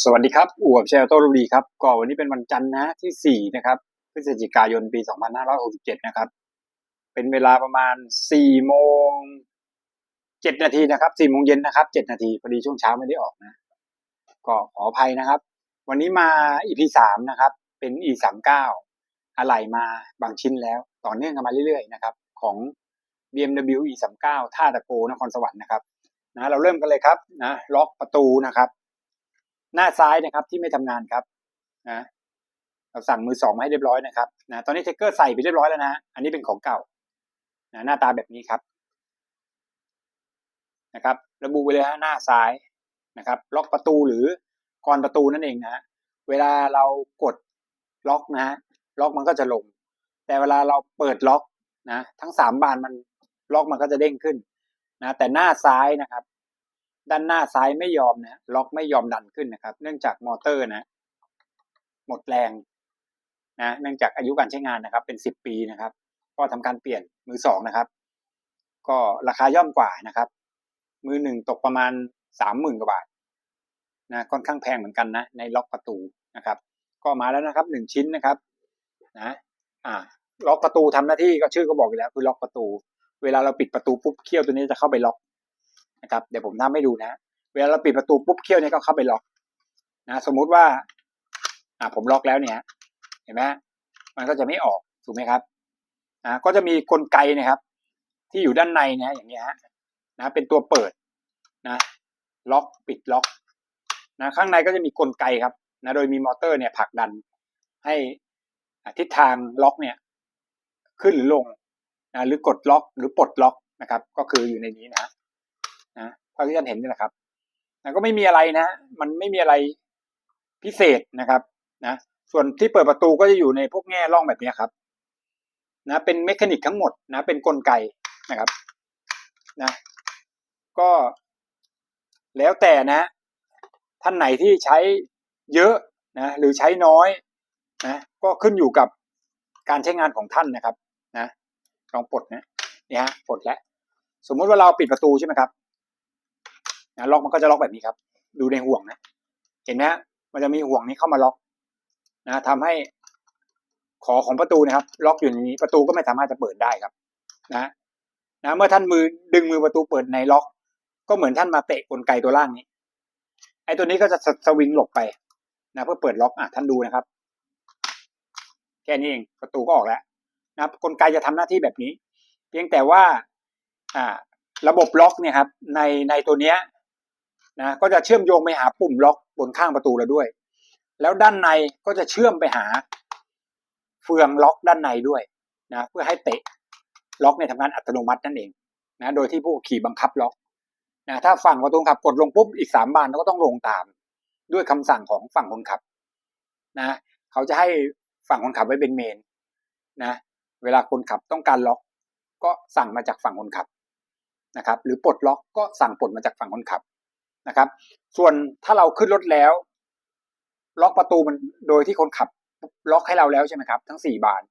สวัสดีครับอวบเชลโต้รูดีครับก็วันนี้เป็นวันจันทร์นะที่4นะครับพฤศจิกายนปี 2567 นะครับ เป็นเวลาประมาณ4โมง7นาทีนะครับ4โมงเย็นนะครับ7นาทีพอดีช่วงเช้าไม่ได้ออกนะ ก็ขออภัยนะครับ วันนี้มา EP 3นะครับ เป็น E 3 9อะไหล่มาบางชิ้นแล้ว ต่อเนื่องกันมาเรื่อยๆนะครับของ BMW E 3 9ท่าตะโกนครสวรรค์นะครับนะเราเริ่มกันเลยครับนะล็อกประตูนะครับ หน้าซ้ายนะครับที่ไม่ทำงานครับนะเราสั่งมือสองมาให้เรียบร้อยนะครับนะตอนนี้เทคเกอร์ใส่ไปเรียบร้อยแล้วนะ อันนี้เป็นของเก่านะหน้าตาแบบนี้ครับนะครับ ระบุไว้เลยฮะหน้าซ้ายนะครับ ล็อกประตูหรือกรประตูนั่นเองนะเวลาเรากดล็อกนะล็อกมันก็จะลง แต่เวลาเราเปิดล็อกนะ ทั้งสามบานมันล็อกมันก็จะเด้งขึ้นนะแต่หน้าซ้ายนะครับ ด้านหน้าซ้ายไม่ยอมนะล็อกไม่ยอมดันขึ้นนะครับ เนื่องจากมอเตอร์นะ หมดแรงนะเนื่องจากอายุการใช้งานนะครับ เป็นสิบปีนะครับ ก็ทำการเปลี่ยนมือสองนะครับ ก็ราคาย่อมกว่านะครับ มือหนึ่งตกประมาณสามหมื่นกว่าบาทนะค่อนข้างแพงเหมือนกันนะ ในล็อกประตูนะครับ ก็มาแล้วนะครับหนึ่งชิ้นนะครับนะอ่าล็อกประตูทำหน้าที่ก็ชื่อก็บอกอยู่แล้วคือล็อกประตู เวลาเราปิดประตูปุ๊บเขี้ยวตัวนี้จะเข้าไปล็อก นะครับเดี๋ยวผมทำให้ดูนะ เวลาเราปิดประตูปุ๊บเขี้ยวนี้ก็เข้าไปล็อกนะสมมุติว่าอ่าผมล็อกแล้วเนี่ย เห็นไหมมันก็จะไม่ออกถูกไหมครับนะก็จะมีกลไกนะครับ ที่อยู่ด้านในนะอย่างเงี้ยนะเป็นตัวเปิดนะล็อกปิดล็อกนะข้างในก็จะมีกลไกครับนะโดยมีมอเตอร์เนี่ยผลักดันให้ทิศทางล็อกเนี่ยขึ้นหรือลงนะหรือกดล็อกหรือปลดล็อกนะครับ ก็คืออยู่ในนี้นะ นะเท่าที่ท่านเห็นนี่แหละครับนะก็ไม่มีอะไรนะ มันไม่มีอะไรพิเศษนะครับนะส่วนที่เปิดประตูก็จะอยู่ในพวกแง่ร่องแบบนี้ครับ นะ เป็นเมคานิกทั้งหมดนะ เป็นนกลไกนะครับ นะ ก็แล้วแต่นะ ท่านไหนที่ใช้เยอะนะ หรือใช้น้อยนะ ก็ขึ้นอยู่กับการใช้งานของท่านนะครับ นะลองปลดนะนี่ฮะปลดแล้วสมมุติว่าเราปิดประตูใช่ไหมครับ นะล็อกมันก็จะล็อกแบบนี้ครับ ดูในห่วงนะ เห็นไหมมันจะมีห่วงนี้เข้ามาล็อกนะทำให้ขอของประตูนะครับ ล็อกอยู่ในนี้ประตูก็ไม่สามารถจะเปิดได้ครับนะนะเมื่อท่านมือดึงมือประตูเปิดในล็อก ก็เหมือนท่านมาเตะกลไกตัวล่างนี้ ไอ้ตัวนี้ก็จะสวิงหลบไปนะเพื่อเปิดล็อกอะท่านดูนะครับ แค่นี้เองประตูก็ออกแล้วนะกลไกจะทำหน้าที่แบบนี้ เพียงแต่ว่าอ่าระบบล็อกเนี่ยครับในในตัวเนี้ย นะก็จะเชื่อมโยงไปหาปุ่มล็อกบนข้างประตูเราด้วย แล้วด้านในก็จะเชื่อมไปหาเฟืองล็อกด้านในด้วยนะเพื่อให้เตะล็อกในทำงานอัตโนมัตินั่นเองนะโดยที่ผู้ขี่บังคับล็อกนะถ้าฝั่งประตูขับกดลงปุ๊บอีกสามบานก็ต้องลงตาม ด้วยคำสั่งของฝั่งคนขับนะเขาจะให้ฝั่งคนขับไว้เป็นเมนนะเวลาคนขับต้องการล็อก ก็สั่งมาจากฝั่งคนขับนะครับ หรือปลดล็อกก็สั่งปลดมาจากฝั่งคนขับ นะครับ ส่วนถ้าเราขึ้นรถแล้ว ล็อกประตูมันโดยที่คนขับ ล็อกให้เราแล้วใช่ไหมครับ ทั้งสี่บาน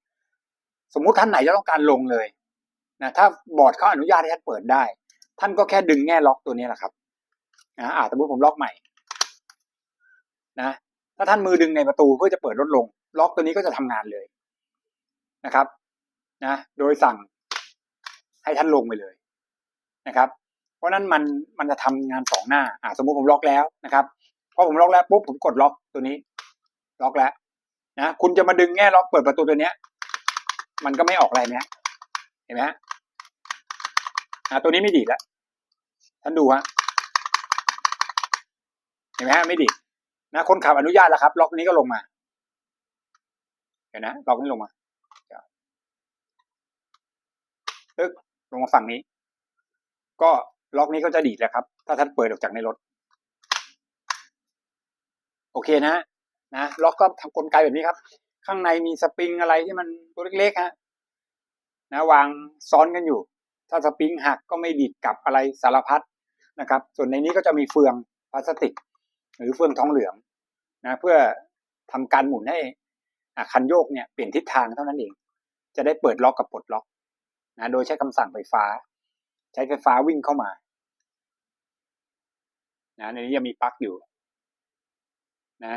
สมมุติท่านไหนจะต้องการลงเลยนะถ้าบอร์ดเขาอนุญาตให้ท่านเปิดได้ ท่านก็แค่ดึงแง่ล็อกตัวนี้แหละครับนะอาสมมติผมล็อกใหม่นะถ้าท่านมือดึงในประตูเพื่อจะเปิดรถลง ล็อกตัวนี้ก็จะทำงานเลยนะครับนะโดยสั่งให้ท่านลงไปเลยนะครับ เพราะนั้นมันมันจะทำงานสองหน้าอ่าสมมุติผมล็อกแล้วนะครับพอผมล็อกแล้วปุ๊บผมกดล็อกตัวนี้ ล็อกแล้วนะคุณจะมาดึงแง่ล็อกเปิดประตูตัวเนี้ย มันก็ไม่ออกอะไรนะเห็นไหมฮะอ่าตัวนี้ไม่ดีแล้วท่านดูฮะเห็นไหมฮะไม่ดีนะคนขับอนุญาตแล้วครับ ล็อกนี้ก็ลงมาเห็นนะล็อกนี้ลงมาตึ๊กลงมาฝั่งนี้ ก็ ล็อกนี้ก็จะดีดแหละครับ ถ้าท่านเปิดออกจากในรถ โอเคนะนะล็อกก็ทำกลไกแบบนี้ครับ ข้างในมีสปริงอะไรที่มันตัวเล็กๆฮะนะวางซ้อนกันอยู่ ถ้าสปริงหักก็ไม่ดีดกลับอะไรสารพัดนะครับ ส่วนในนี้ก็จะมีเฟืองพลาสติก หรือเฟืองทองเหลืองนะเพื่อทำการหมุนให้คันโยกเนี่ยเปลี่ยนทิศทางเท่านั้นเอง จะได้เปิดล็อกกับปลดล็อกนะโดยใช้คำสั่งไฟฟ้า ใช้ไฟฟ้าวิ่งเข้ามา นะในนี้ยังมีปลั๊กอยู่นะ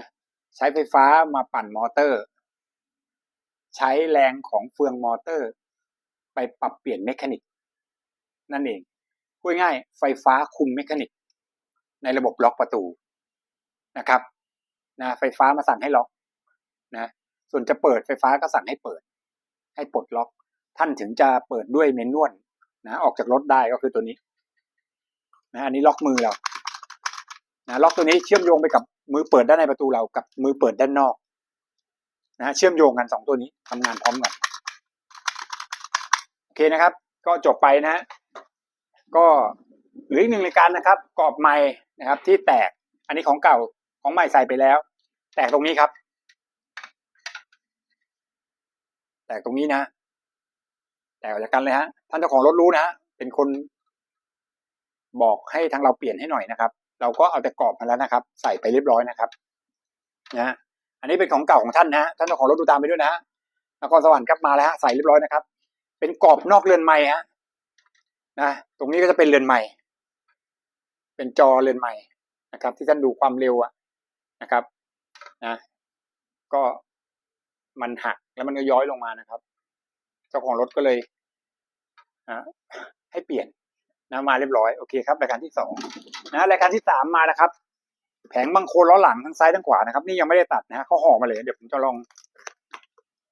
ใช้ไฟฟ้ามาปั่นมอเตอร์ ใช้แรงของเฟืองมอเตอร์ ไปปรับเปลี่ยนเมคานิกนั่นเองพูดง่ายๆไฟฟ้าคุมเมคานิกในระบบล็อกประตูนะครับนะไฟฟ้ามาสั่งให้ล็อกนะส่วนจะเปิดไฟฟ้าก็สั่งให้เปิด ให้ปลดล็อก ท่านถึงจะเปิดด้วยเมนนวลนะออกจากรถได้ก็คือตัวนี้นะอันนี้ล็อกมือเรา นะล็อกตัวนี้เชื่อมโยงไปกับมือเปิดด้านในประตูเรากับมือเปิดด้านนอกนะเชื่อมโยงกันสองตัวนี้ทำงานพร้อมกันโอเคนะครับ ก็จบไปนะฮะก็หลืออีกหนึ่งรายการนะครับ กรอบไม้นะครับ ที่แตกอันนี้ของเก่าของใหม่ใส่ไปแล้ว แตกตรงนี้ครับ แตกตรงนี้นะ แตกออกจากกันเลยฮะท่านเจ้าของรถรู้นะฮะเป็นคนบอกให้ทางเราเปลี่ยนให้หน่อยนะครับ เราก็เอาแต่กรอบมาแล้วนะครับ ใส่ไปเรียบร้อยนะครับนะฮะอันนี้เป็นของเก่าของท่านนะฮะท่านเจ้าของรถดูตามไปด้วยนะฮะนครสวรรค์ครับมาแล้วฮะใส่เรียบร้อยนะครับ เป็นกรอบนอกเรือนไม้ฮะนะตรงนี้ก็จะเป็นเรือนไม้เป็นจอเรือนไม้นะครับ ที่ท่านดูความเร็วอะนะครับนะก็มันหักแล้วมันก็ย้อยลงมานะครับ เจ้าของรถก็เลยนะให้เปลี่ยนนะมาเรียบร้อยโอเคครับรายการที่สอง นะรายการที่สามมานะครับ แผงบังโคลล้อหลังทั้งซ้ายทั้งขวานะครับ นี่ยังไม่ได้ตัดนะฮะเขาห่อมาเลยเดี๋ยวผมจะลอง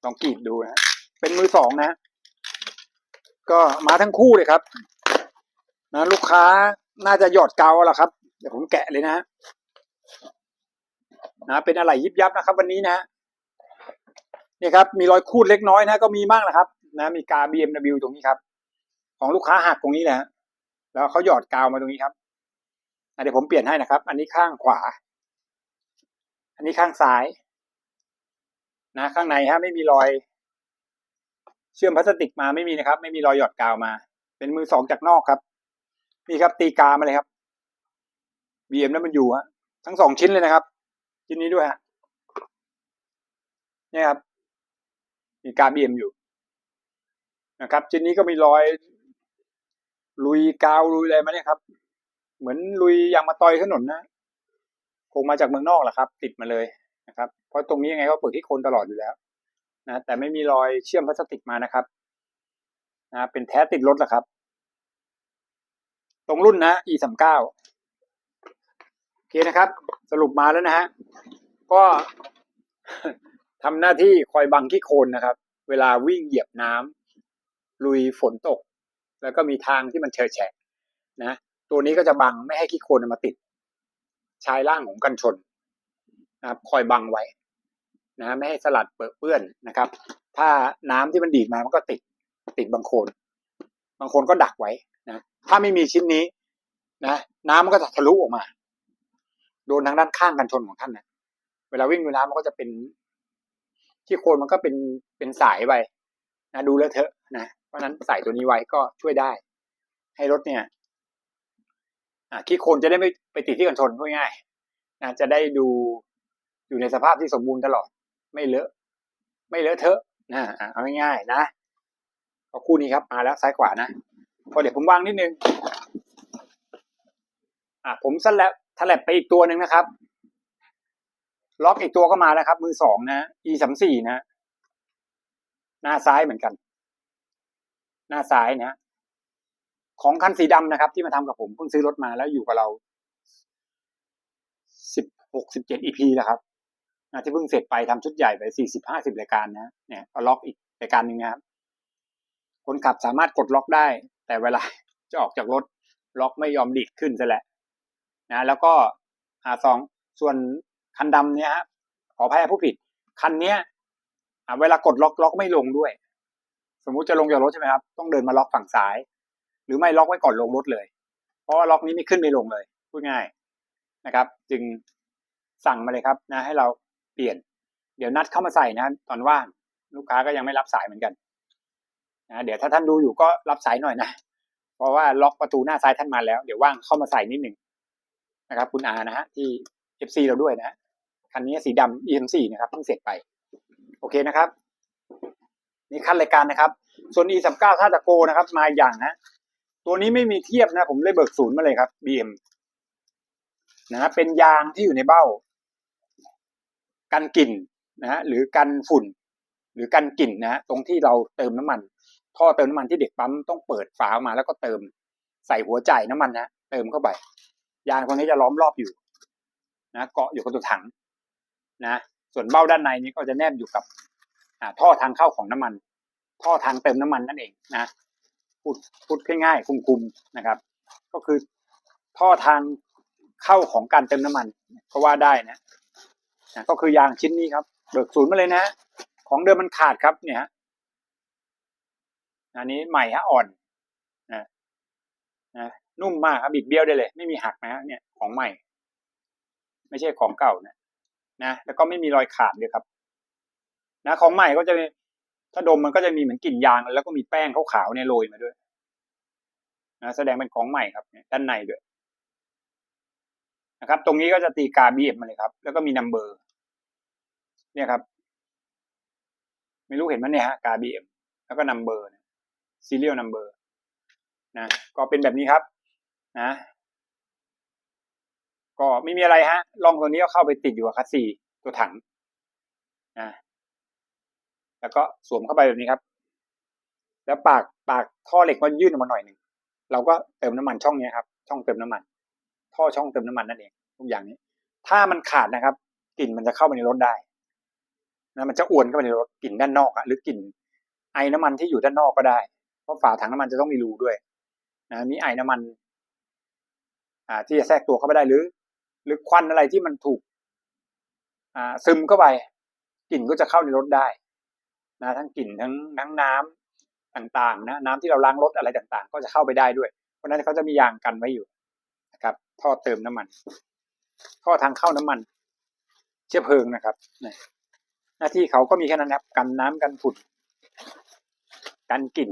ลองกรีดดูนะเป็นมือสองนะ ก็มาทั้งคู่เลยครับ นะลูกค้าน่าจะหยอดเกาแหละครับ เดี๋ยวผมแกะเลยนะนะเป็นอะไรยิบยับนะครับ วันนี้นะนี่ครับ มีรอยคูดเล็กน้อยนะก็มีบ้างนะครับ นะ มีกา BMW ตรงนี้ครับ ของลูกค้าหักตรงนี้นะฮะแล้วเขาหยอดกาวมาตรงนี้ครับ เดี๋ยวผมเปลี่ยนให้นะครับ อันนี้ข้างขวา อันนี้ข้างซ้าย นะ ข้างในฮะไม่มีรอย เชื่อมพลาสติกมาไม่มีนะครับ ไม่มีรอยหยอดกาวมา เป็นมือสองจากนอกครับ นี่ครับตีกามาเลยครับ BM แล้วมันอยู่ฮะทั้งสองชิ้นเลยนะครับ ชิ้นนี้ด้วยฮะนี่ครับ มีกา BM อยู่นะครับ ชิ้นนี้ก็มีรอยลุยกาวลุยอะไรมาเนี่ยครับ เหมือนลุยยางมาตอยถนนนะคงมาจากเมืองนอกแหละครับ ติดมาเลยนะครับ เพราะตรงนี้ยังไงก็เปิดที่โคนตลอดอยู่แล้วนะแต่ไม่มีรอยเชื่อมพลาสติกมานะครับนะเป็นแท้ติดรถแหละครับ ตรงรุ่นนะ e สามเก้าโอเคนะครับ สรุปมาแล้วนะฮะก็ทำหน้าที่คอยบังขี้โคลนนะครับ เวลาวิ่งเหยียบน้ำลุยฝนตก แล้วก็มีทางที่มันเฉอแฉะนะ ตัวนี้ก็จะบังไม่ให้ขี้โคลนมาติด ชายล่างของกันชนนะครับ คอยบังไว้นะไม่ให้สลัดเปื้อนนะครับ ถ้าน้ำที่มันดีดมามันก็ติดติดบางโคนบางคนก็ดักไว้นะถ้าไม่มีชิ้นนี้นะน้ำมันก็จะทะลุออกมา โดนทางด้านข้างกันชนของท่านนะเวลาวิ่งดูน้ำมันก็จะเป็นที่โคนมันก็เป็นเป็นสายไปนะดูแล้วเถอะนะเพราะนั้นใส่ตัวนี้ไว้ก็ช่วยได้ ให้รถเนี่ย ขี้โคลนจะได้ไม่ไปติดที่กันชนง่ายๆนะจะได้ดูอยู่ในสภาพที่สมบูรณ์ตลอด ไม่เลอะ ไม่เลอะเทอะนะเอาง่ายๆนะก็คู่นี้ครับมาแล้วซ้ายขวานะพอเดี๋ยวผมวางนิดนึงอะผมสลับถลับไปอีกตัวหนึ่งนะครับ ล็อกอีกตัวก็มาแล้วครับ มือสองนะ e สามสี่นะ หน้าซ้ายเหมือนกัน หน้าซ้ายนะ ของคันสีดำนะครับ ที่มาทำกับผมเพิ่งซื้อรถมาแล้วอยู่กับเราสิบหกสิบเจ็ด EP แล้วครับนะที่เพิ่งเสร็จไปทำชุดใหญ่ไปสี่สิบห้าสิบรายการนะเนี่ยล็อกอีกรายการหนึ่งนะครับ คนขับสามารถกดล็อกได้ แต่เวลาจะออกจากรถล็อกไม่ยอมดีดขึ้นซะแหละนะแล้วก็อ่าสองส่วนคันดำเนี่ยฮะขออภัยผู้ผิด คันเนี้ยอ่าเวลากดล็อกล็อกไม่ลงด้วย สมมุติจะลงจากรถใช่ไหมครับ ต้องเดินมาล็อกฝั่งซ้าย หรือไม่ล็อกไว้ก่อนลงรถเลย เพราะว่าล็อกนี้ไม่ขึ้นไม่ลงเลยพูดง่ายนะครับ จึงสั่งมาเลยครับนะ ให้เราเปลี่ยน เดี๋ยวนัดเข้ามาใส่นะตอนว่างลูกค้าก็ยังไม่รับสายเหมือนกันนะเดี๋ยวถ้าท่านดูอยู่ก็รับสายหน่อยนะ เพราะว่าล็อกประตูหน้าซ้ายท่านมาแล้ว เดี๋ยวว่างเข้ามาใส่นิดหนึ่งนะครับ คุณอานะฮะที่ FC เราด้วยนะคันนี้สีดำ EM4 นะครับเพิ่งเสร็จไป โอเคนะครับ นี่ขั้นรายการนะครับ ส่วน E39 ถ้าจะโกนะครับ มาอย่างนะ ตัวนี้ไม่มีเทียบนะ ผมเลยเบิกศูนย์มาเลยครับ BM นะฮะเป็นยางที่อยู่ในเบ้า กันกลิ่นนะฮะหรือกันฝุ่น หรือกันกลิ่นนะฮะตรงที่เราเติมน้ำมัน ท่อเติมน้ำมันที่เด็กปั๊มต้องเปิดฝาออกมาแล้วก็เติมใส่หัวจ่ายน้ำมันนะเติมเข้าไปยางตรงนี้จะล้อมรอบอยู่ นะเกาะอยู่กับตัวถัง นะ ส่วนเบ้าด้านในนี้ก็จะแนบอยู่กับท่อทางเข้าของน้ำมัน ท่อทางเติมน้ำมันนั่นเองนะ พูดพูดง่ายๆคุมๆนะครับ ก็คือท่อทางเข้าของการเติมน้ำมันก็ว่าได้นะนะก็คือยางชิ้นนี้ครับเบิกศูนย์มาเลยนะ ของเดิมมันขาดครับเนี่ยฮะอันนี้ใหม่ฮะอ่อนนะนะนุ่มมากครับบิดเบี้ยวได้เลย ไม่มีหักนะฮะเนี่ยของใหม่ ไม่ใช่ของเก่านะนะแล้วก็ไม่มีรอยขาดเลยครับ นะ ของใหม่ก็จะมี ถ้าดมมันก็จะมีเหมือนกลิ่นยาง แล้วก็มีแป้งขาวๆเนี่ยโรยมาด้วยนะแสดงเป็นของใหม่ครับด้านในด้วยนะครับ ตรงนี้ก็จะตีกาบีเอ็มมาเลยครับ แล้วก็มีนัมเบอร์เนี่ยครับ ไม่รู้เห็นไหมเนี่ยฮะกาบีเอ็มแล้วก็นัมเบอร์ซีเรียลนัมเบอร์นะก็เป็นแบบนี้ครับนะก็ไม่มีอะไรฮะลองตัวนี้ก็เข้าไปติดอยู่กับคัสซีตัวถังนะ แล้วก็สวมเข้าไปแบบนี้ครับ แล้วปากปากท่อเหล็กก็ยื่นออกมาหน่อยหนึ่งเราก็เติมน้ำมันช่องนี้ครับ ช่องเติมน้ำมัน ท่อช่องเติมน้ำมันนั่นเองทุกอย่างนี้ ถ้ามันขาดนะครับกลิ่นมันจะเข้าไปในรถได้นะมันจะอวนเข้าไปในรถกลิ่นด้านนอกอะหรือกลิ่นไอน้ำมันที่อยู่ด้านนอกก็ได้ เพราะฝาถังน้ำมันจะต้องมีรูด้วยนะมีไอน้ำมัน อ่า ที่จะแทรกตัวเข้าไปได้หรือ หรือควันอะไรที่มันถูก อ่า ซึมเข้าไปกลิ่นก็จะเข้าในรถได้ นะทั้งกลิ่นทั้งทั้งน้ำต่างๆนะน้ำที่เราล้างรถอะไรต่างๆ ก็จะเข้าไปได้ด้วย เพราะนั้นเขาจะมียางกันไว้อยู่นะครับท่อเติมน้ำมันท่อทางเข้าน้ำมัน เชื้อเพลิงนะครับหน้าที่เขาก็มีแค่นั้นครับกันน้ำกันฝุ่นกันกลิ่น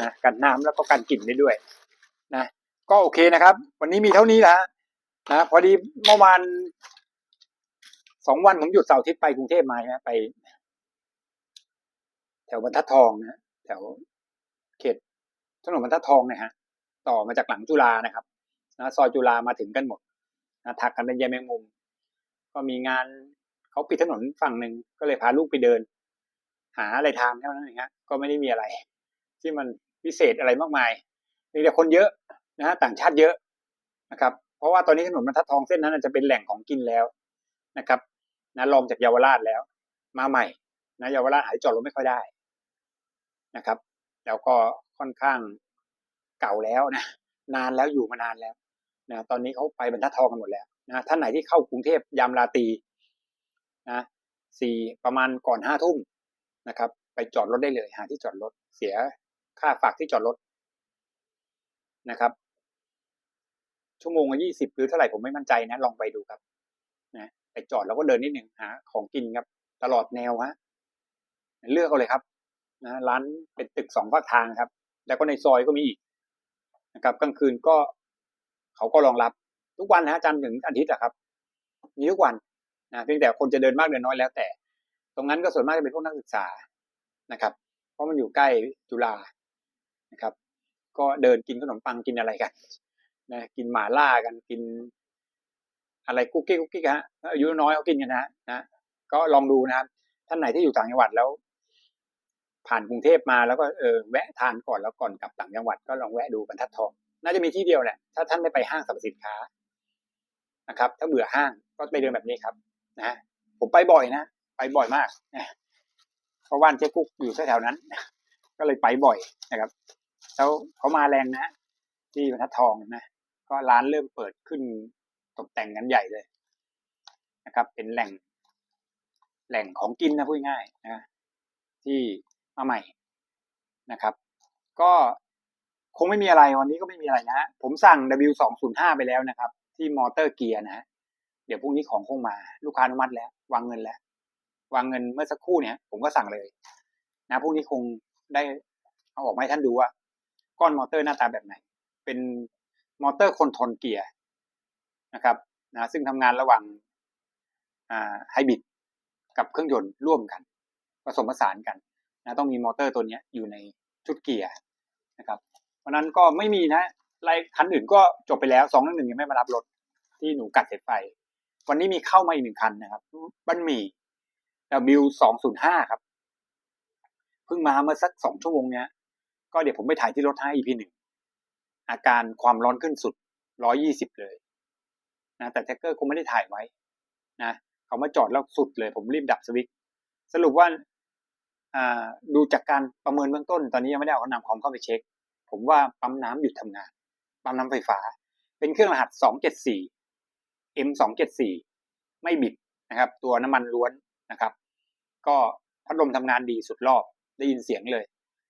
นะกันน้ำแล้วก็กันกลิ่นได้ด้วยนะก็โอเคนะครับ วันนี้มีเท่านี้ละนะพอดีเมื่อวานสองวันผมหยุดเสาร์อาทิตย์ไปกรุงเทพมาใช่ไหมไป แถวบรรทัดทองนะแถวเขตถนนบรรทัดทองเนี่ยฮะต่อมาจากหลังจุฬานะครับนะซอยจุฬามาถึงกันหมดนะถักกันเป็นแยแมงมุม ก็มีงานเขาปิดถนนฝั่งหนึ่งก็เลยพาลูกไปเดิน หาอะไรทานเท่านั้นเองฮะก็ไม่ได้มีอะไร ที่มันพิเศษอะไรมากมายมีแต่คนเยอะนะฮะต่างชาติเยอะนะครับเพราะว่าตอนนี้ถนนบรรทัดทองเส้นนั้นจะเป็นแหล่งของกินแล้วนะครับนะลองจากเยาวราชแล้ว มาใหม่นะเยาวราชหายจอดรถไม่ค่อยได้ นะครับ แล้วก็ค่อนข้างเก่าแล้วนะนานแล้วอยู่มานานแล้วนะตอนนี้เขาไปบรรทัดทองกันหมดแล้วนะท่านไหนที่เข้ากรุงเทพยามราตรีนะสี่ประมาณก่อนห้าทุ่มนะครับ ไปจอดรถได้เลยหาที่จอดรถเสียค่าฝากที่จอดรถนะครับ ชั่วโมงละยี่สิบหรือเท่าไหร่ผมไม่มั่นใจนะ ลองไปดูครับนะไปจอดแล้วก็เดินนิดหนึ่งหาของกินครับ ตลอดแนวฮะเลือกเอาเลยครับ นะร้านเป็นตึกสองภาคทางครับ แล้วก็ในซอยก็มีอีกนะครับกลางคืนก็เขาก็รองรับ ทุกวันนะจันทร์ถึงอาทิตย์อะครับ มีทุกวันนะเพียงแต่คนจะเดินมากเดินน้อยแล้วแต่ ตรงนั้นก็ส่วนมากจะเป็นพวกนักศึกษานะครับ เพราะมันอยู่ใกล้จุฬานะครับ ก็เดินกินขนมปังกินอะไรกันนะกินหมาล่ากันกิน อะไรกุ๊กกิ๊กกุ๊กกิ๊กฮะอายุน้อยเขากินกันนะนะก็ลองดูนะครับท่านไหนที่อยู่ต่างจังหวัดแล้ว ผ่านกรุงเทพมาแล้วก็เออแวะทานก่อนแล้วก่อนกลับต่างจังหวัดก็ลองแวะดูบรรทัดทอง น่าจะมีที่เดียวแหละถ้าท่านไม่ไปห้างสรรพสินค้านะครับ ถ้าเบื่อห้างก็ไปเดินแบบนี้ครับนะผมไปบ่อยนะไปบ่อยมากนะเพราะว่านเจ๊กุ๊กอยู่แถวๆนั้น ก็เลยไปบ่อยนะครับแล้วเขามาแรงนะที่บรรทัดทองนะก็ร้านเริ่มเปิดขึ้นตกแต่งกันใหญ่เลยนะครับ เป็นแหล่ง แหล่งของกินนะพูดง่ายนะที่ มาใหม่นะครับ ก็คงไม่มีอะไรวันนี้ก็ไม่มีอะไรนะผมสั่ง W205 ไปแล้วนะครับ ที่มอเตอร์เกียร์นะเดี๋ยวพรุ่งนี้ของคงมา ลูกค้าอนุมัติแล้ว วางเงินแล้ว วางเงินเมื่อสักครู่เนี่ย ผมก็สั่งเลย นะพรุ่งนี้คงได้เอาออกมาให้ท่านดูว่า ก้อนมอเตอร์หน้าตาแบบไหน เป็นมอเตอร์คอนทรลเกียร์นะครับนะซึ่งทำงานระหว่างอ่าไฮบริดกับเครื่องยนต์ร่วมกัน ผสมผสานกัน นะต้องมีมอเตอร์ตัวนี้อยู่ในชุดเกียร์นะครับ เพราะนั้นก็ไม่มีนะรายคันอื่นก็จบไปแล้วสองหนึ่งยังไม่มารับรถที่หนูกัดเสร็จไฟวันนี้มีเข้ามาอีกหนึ่งคันนะครับบันหมี่ W สองศูนย์ห้าครับ เพิ่งมาเมื่อสักสองชั่วโมงเนี้ย ก็เดี๋ยวผมไปถ่ายที่รถให้ EP หนึ่งอาการความร้อนขึ้นสุดร้อยี่สิบเลยนะแต่แท็กเกอร์คงไม่ได้ถ่ายไว้นะเขามาจอดแล้วสุดเลย ผมรีบดับสวิตสรุปว่า ดูจากการประเมินเบื้องต้น ตอนนี้ยังไม่ได้เอานำคอมเข้าไปเช็ค ผมว่าปั๊มน้ำหยุดทำงาน ปั๊มน้ำไฟฟ้า เป็นเครื่องรหัสสองเจ็ดสี่ M สองเจ็ดสี่ไม่บิดนะครับ ตัวน้ำมันล้วนนะครับ ก็พัดลมทำงานดีสุดรอบได้ยินเสียงเลย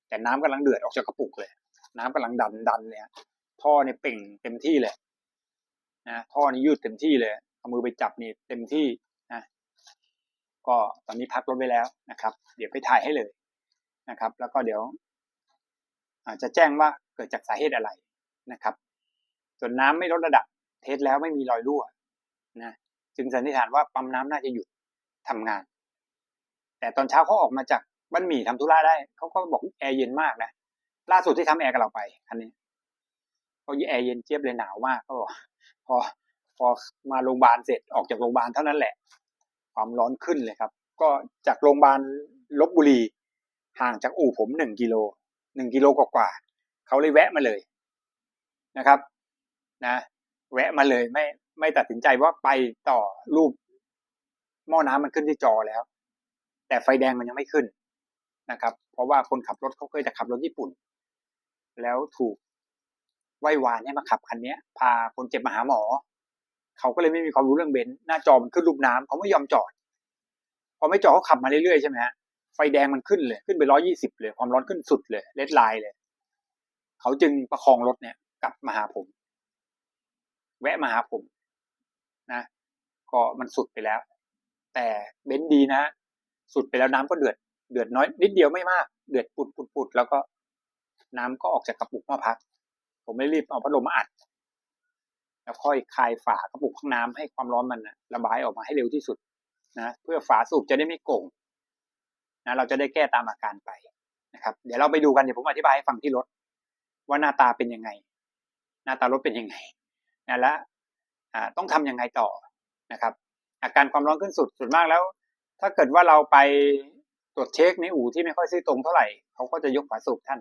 แต่น้ำกำลังเดือดออกจากกระปุกเลย น้ำกำลังดันดันเลยฮะท่อเนี่ยเป่งเต็มที่เลยนะท่อนี่ยืดเต็มที่เลยเอามือไปจับนี่เต็มที่ ก็ตอนนี้พักรถไว้แล้วนะครับ เดี๋ยวไปถ่ายให้เลยนะครับ แล้วก็เดี๋ยวอาจจะแจ้งว่าเกิดจากสาเหตุอะไรนะครับ ส่วนน้ำไม่ลดระดับ เทสแล้วไม่มีรอยรั่วนะจึงสันนิษฐานว่าปั๊มน้ำน่าจะหยุดทำงาน แต่ตอนเช้าเขาออกมาจากบ้านหมี่ทำธุระได้เขาก็บอกแอร์เย็นมากนะล่าสุดที่ทำแอร์กับเราไปคันนี้เขาแอร์เย็นเจี๊ยบเลยหนาวมากเขาบอกพอพอมาโรงพยาบาลเสร็จออกจากโรงพยาบาลเท่านั้นแหละ ความร้อนขึ้นเลยครับ ก็จากโรงพยาบาลลบบุรี ห่างจากอู่ผมหนึ่งกิโลหนึ่งกิโลกว่าๆเขาเลยแวะมาเลยนะครับ นะ แวะมาเลยไม่ไม่ตัดสินใจว่าไปต่อรูปหม้อน้ำมันขึ้นที่จอแล้ว แต่ไฟแดงมันยังไม่ขึ้นนะครับ เพราะว่าคนขับรถเขาเคยจะขับรถญี่ปุ่น แล้วถูกไหว้วานให้มาขับคันนี้พาคนเจ็บมาหาหมอ เขาก็เลยไม่มีความรู้เรื่องเบนซ์หน้าจอมันขึ้นรูปน้ำเขาไม่ยอมจอด พอไม่จอดเขาขับมาเรื่อยๆใช่ไหมฮะไฟแดงมันขึ้นเลยขึ้นไปร้อยี่สิบเลย ความร้อนขึ้นสุดเลยเลดไลน์เลย เขาจึงประคองรถเนี่ย กลับมาหาผม แวะมาหาผม นะก็มันสุดไปแล้ว แต่เบนซ์ดีนะ สุดไปแล้วน้ำก็เดือด เดือดน้อย นิดเดียวไม่มาก เดือดปุดปุดปุดแล้วก็น้ำก็ออกจากกระปุกมาพัก ผมไม่รีบเอาพัดลมมาอัด แล้วค่อยคลายฝากระปุกข้างน้ำให้ความร้อนมันนะระบายออกมาให้เร็วที่สุดนะเพื่อฝาสูบจะได้ไม่โก่งนะเราจะได้แก้ตามอาการไปนะครับ เดี๋ยวเราไปดูกันเดี๋ยวผมอธิบายให้ฟังที่รถ ว่าหน้าตาเป็นยังไง หน้าตารถเป็นยังไงนะและต้องทํำยังไงต่อนะครับ อาการความร้อนขึ้นสุดสุดมากแล้ว ถ้าเกิดว่าเราไปตรวจเช็คในอู่ที่ไม่ค่อยซื่อตรงเท่าไหร่เขาก็จะยกฝาสูบท่าน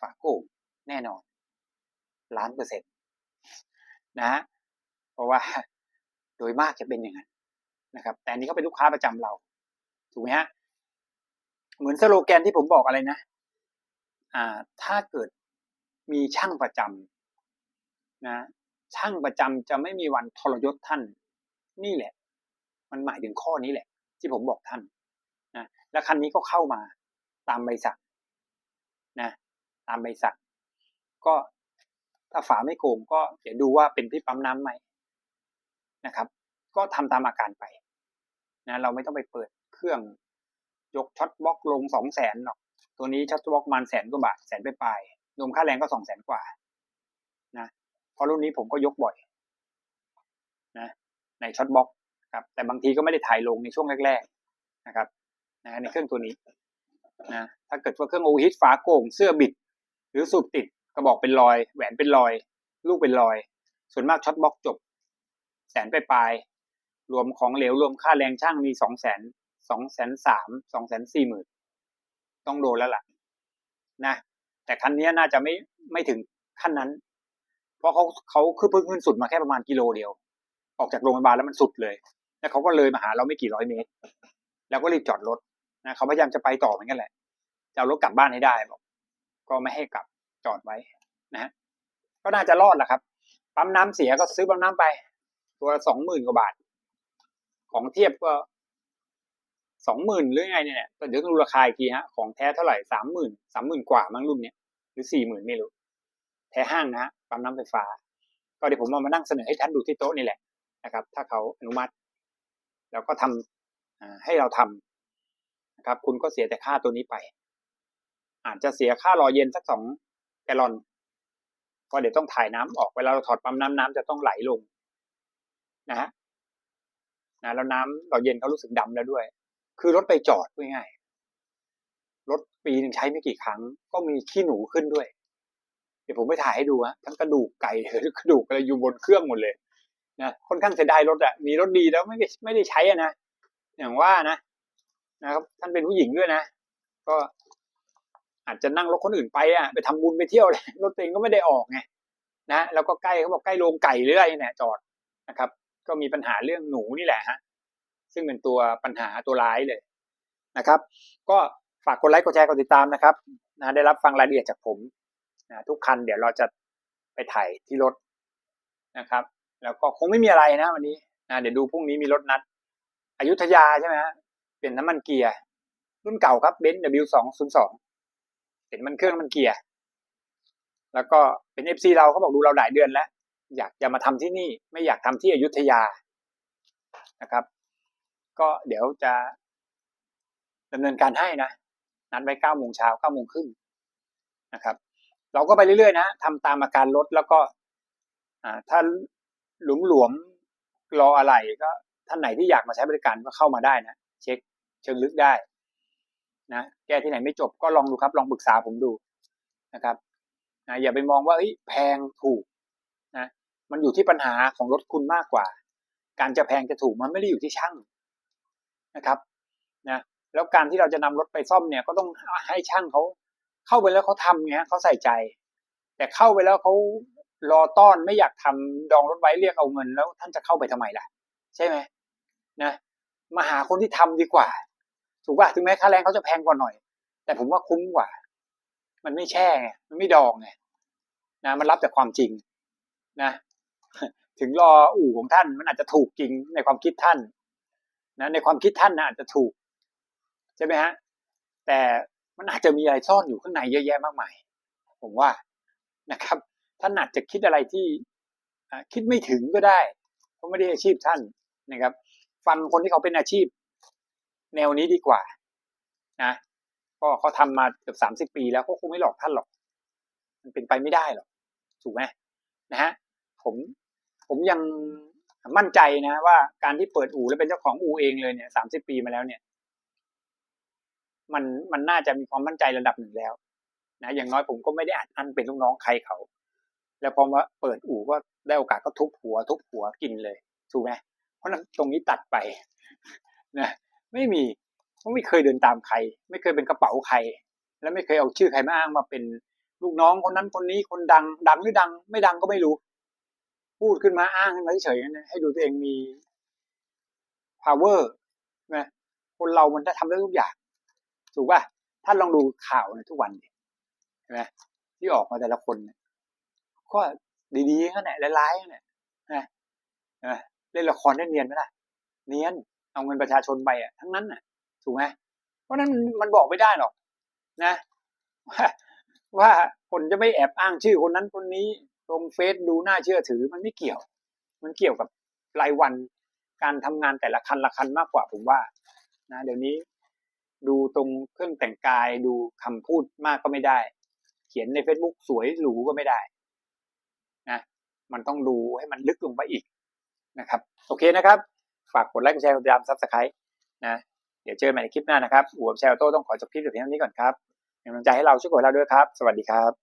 ฝาโก่งแน่นอนล้านเปอร์เซ็นต์ นะฮะเพราะว่าโดยมากจะเป็นอย่างนั้นนะครับ แต่อันนี้เขาเป็นลูกค้าประจำเรา ถูกไหมฮะเหมือนสโลแกนที่ผมบอกอะไรนะ อ่า ถ้าเกิดมีช่างประจำนะช่างประจำจะไม่มีวันทรยศท่าน นี่แหละ มันหมายถึงข้อนี้แหละ ที่ผมบอกท่านนะและคันนี้ก็เข้ามาตามใบสั่งนะ ตามใบสั่งก็ ถ้าฝาไม่โกงก็เดี๋ยวดูว่าเป็นที่ปั๊มน้ำไหมนะครับ ก็ทำตามอาการไปนะเราไม่ต้องไปเปิดเครื่องยกช็อตบล็อกลงสองแสนหรอก ตัวนี้ช็อตบล็อกมันแสนกว่าบาทแสนไปปลายรวมค่าแรงก็สองแสนกว่านะเพราะรุ่นนี้ผมก็ยกบ่อยนะในช็อตบล็อกครับแต่บางทีก็ไม่ได้ถ่ายลงในช่วงแรกๆนะครับนะในเครื่องตัวนี้นะถ้าเกิดว่าเครื่องโอฮิตฝาโก่งเสื้อบิด หรือสูบติด กระบอกเป็นรอย แหวนเป็นรอย ลูกเป็นรอย ส่วนมากช็อตบล็อกจบ แสนไปปลาย รวมของเหลวรวมค่าแรงช่างมีสองแสนสองแสนสามสองแสนสี่หมื่นต้องโดนแล้วล่ะนะแต่คันนี้น่าจะไม่ไม่ถึงขั้นนั้น เพราะเขาเขาคือเพิ่งขึ้นสุดมาแค่ประมาณกิโลเดียว ออกจากโรงพยาบาลแล้วมันสุดเลย แล้วเขาก็เลยมาหาเราไม่กี่ร้อยเมตร แล้วก็รีบจอดรถนะเขาพยายามจะไปต่อเหมือนกันแหละจะเอารถกลับบ้านให้ได้บอกก็ไม่ให้กลับ จอดไว้นะฮะก็น่าจะรอดแหละครับ ปั๊มน้ำเสียก็ซื้อปั๊มน้ำไป ตัวสองหมื่นกว่าบาท ของเทียบก็สองหมื่นหรือไงเนี่ยแต่เดี๋ยวต้องดูราคาอีกทีฮะ ของแท้เท่าไหร่สามหมื่นสามหมื่นกว่ามั้งรุ่นเนี้ยหรือสี่หมื่นไม่รู้ แท้ห้างนะฮะปั๊มน้ำไฟฟ้า ก็เดี๋ยวผมเอามานั่งเสนอให้ท่านดูที่โต๊ะนี่แหละนะครับ ถ้าเขาอนุมัติ แล้วก็ทำให้เราทำนะครับ คุณก็เสียแต่ค่าตัวนี้ไป อาจจะเสียค่ารอเย็นสักสอง แกลลอนก็เดี๋ยวต้องถ่ายน้ำออกเวลาเราถอดปั๊มน้ำน้ำจะต้องไหลลงนะฮะนะแล้วน้ำเราเย็นเขารู้สึกดำแล้วด้วย คือรถไปจอดง่ายรถปีหนึ่งใช้ไม่กี่ครั้ง ก็มีขี้หนูขึ้นด้วย เดี๋ยวผมไปถ่ายให้ดูฮะทั้งกระดูกไก่กระดูกอะไรอยู่บนเครื่องหมดเลยนะค่อนข้างเสียดายรถอะมีรถดีแล้วไม่ได้ไม่ได้ใช้อะนะอย่างว่านะนะครับท่านเป็นผู้หญิงด้วยนะ ก็ อาจจะนั่งรถคนอื่นไปอะไปทำบุญไปเที่ยวเลยรถเองก็ไม่ได้ออกไงนะแล้วก็ใกล้เขาบอกใกล้โรงไก่เรื่อยเนี่ยจอดนะครับ ก็มีปัญหาเรื่องหนูนี่แหละฮะซึ่งเป็นตัวปัญหาตัวร้ายเลยนะครับ ก็ฝากกดไลค์กดแชร์กดติดตามนะครับนะได้รับฟังรายละเอียดจากผมนะทุกคันเดี๋ยวเราจะไปถ่ายที่รถนะครับ แล้วก็คงไม่มีอะไรนะวันนี้นะเดี๋ยวดูพรุ่งนี้มีรถนัดอยุธยาใช่ไหมฮะเป็นน้ำมันเกียร์รุ่นเก่าครับเบนซ์ W202 เห็นมันเครื่องมันเกียร์แล้วก็เป็นเอฟซีเราเขาบอกดูเราหลายเดือนแล้ว อยากจะมาทำที่นี่ไม่อยากทำที่อยุธยานะครับ ก็เดี๋ยวจะดำเนินการให้นะนัดไว้เก้าโมงเช้าเก้าโมงครึ่งนะครับ เราก็ไปเรื่อยๆนะทำตามอาการรถแล้วก็ถ้าหลุมหลวมๆรออะไรก็ท่านไหนที่อยากมาใช้บริการก็เข้ามาได้นะ เช็คเชิงลึกได้ นะแก้ที่ไหนไม่จบก็ลองดูครับลองปรึกษาผมดูนะครับนะอย่าไปมองว่าแพงถูกนะมันอยู่ที่ปัญหาของรถคุณมากกว่า การจะแพงจะถูกมันไม่ได้อยู่ที่ช่างนะครับนะแล้วการที่เราจะนำรถไปซ่อมเนี่ยก็ต้องให้ช่างเขาเข้าไปแล้วเขาทำเงี้ยเขาใส่ใจ แต่เข้าไปแล้วเขารอต้อนไม่อยากทำดองรถไว้เรียกเอาเงิน แล้วท่านจะเข้าไปทำไมล่ะ ใช่ไหมนะมาหาคนที่ทำดีกว่า ถูกป่ะถึงแม้ค่าแรงเขาจะแพงกว่าหน่อย แต่ผมว่าคุ้มกว่า มันไม่แช่ไงมันไม่ดองไงนะมันรับแต่ความจริงนะ ถึงรออู่ของท่านมันอาจจะถูกจริงในความคิดท่าน นะ ในความคิดท่านนะอาจจะถูก ใช่ไหมฮะ แต่มันอาจจะมีอะไรซ่อนอยู่ข้างในเยอะแยะมากมาย ผมว่านะครับ ท่านอาจจะคิดอะไรที่คิดไม่ถึงก็ได้ เพราะไม่ได้อาชีพท่านนะครับ ฟังคนที่เขาเป็นอาชีพ แนวนี้ดีกว่านะก็เขาทำมาเกือบสามสิบปีแล้วเขาคงไม่หลอกท่านหรอก มันเป็นไปไม่ได้หรอก ถูกไหมนะฮะผมผมยังมั่นใจนะว่าการที่เปิดอู่แล้วเป็นเจ้าของอู่เองเลยเนี่ยสามสิบปีมาแล้วเนี่ย มันมันน่าจะมีความมั่นใจระดับหนึ่งแล้ว นะอย่างน้อยผมก็ไม่ได้อัดอั้นเป็นลูกน้องใครเขา แล้วพอมาเปิดอู่ก็ได้โอกาสก็ทุบหัว ทุบหัวกินเลย ถูกไหมเพราะนั้นตรงนี้ตัดไปนะ ไม่มีเพราะไม่เคยเดินตามใคร ไม่เคยเป็นกระเป๋าใคร และไม่เคยเอาชื่อใครมาอ้างมาเป็นลูกน้องคนนั้นคนนี้คนดัง ดังหรือดัง ไม่ดังก็ไม่รู้ พูดขึ้นมาอ้างขึ้นมาเฉยๆนะให้ดูตัวเองมี power นะคนเรามันจะทำได้ทุกอย่างถูกป่ะท่านลองดูข่าวในทุกวันเห็นไหมที่ออกมาแต่ละคนก็ดีๆนั่นแหละร้ายๆนั่นแหละนะนะเล่นละครได้เนียนไหมล่ะ เนียน เอาเงินประชาชนไปอะทั้งนั้นน่ะ ถูกไหมเพราะนั้นมันบอกไม่ได้หรอกนะว่าคนจะไม่แอบอ้างชื่อคนนั้นคนนี้ลงเฟซดูน่าเชื่อถือมันไม่เกี่ยว มันเกี่ยวกับรายวันการทำงานแต่ละคันละคันมากกว่าผมว่านะเดี๋ยวนี้ดูตรงเครื่องแต่งกายดูคำพูดมากก็ไม่ได้ เขียนใน Facebook สวยหรูก็ไม่ได้นะมันต้องดูให้มันลึกลงไปอีกนะครับ โอเคนะครับ ฝากกดไลค์กดแชร์กดติดตามซับสไครต์นะเดี๋ยวเจอกันใหม่ในคลิปหน้านะครับหัวแชร์โต้ต้องขอจบคลิปแต่เพียงเท่านี้ก่อนครับเป็นกำลังใจให้เราช่วยกดเราด้วยครับ สวัสดีครับ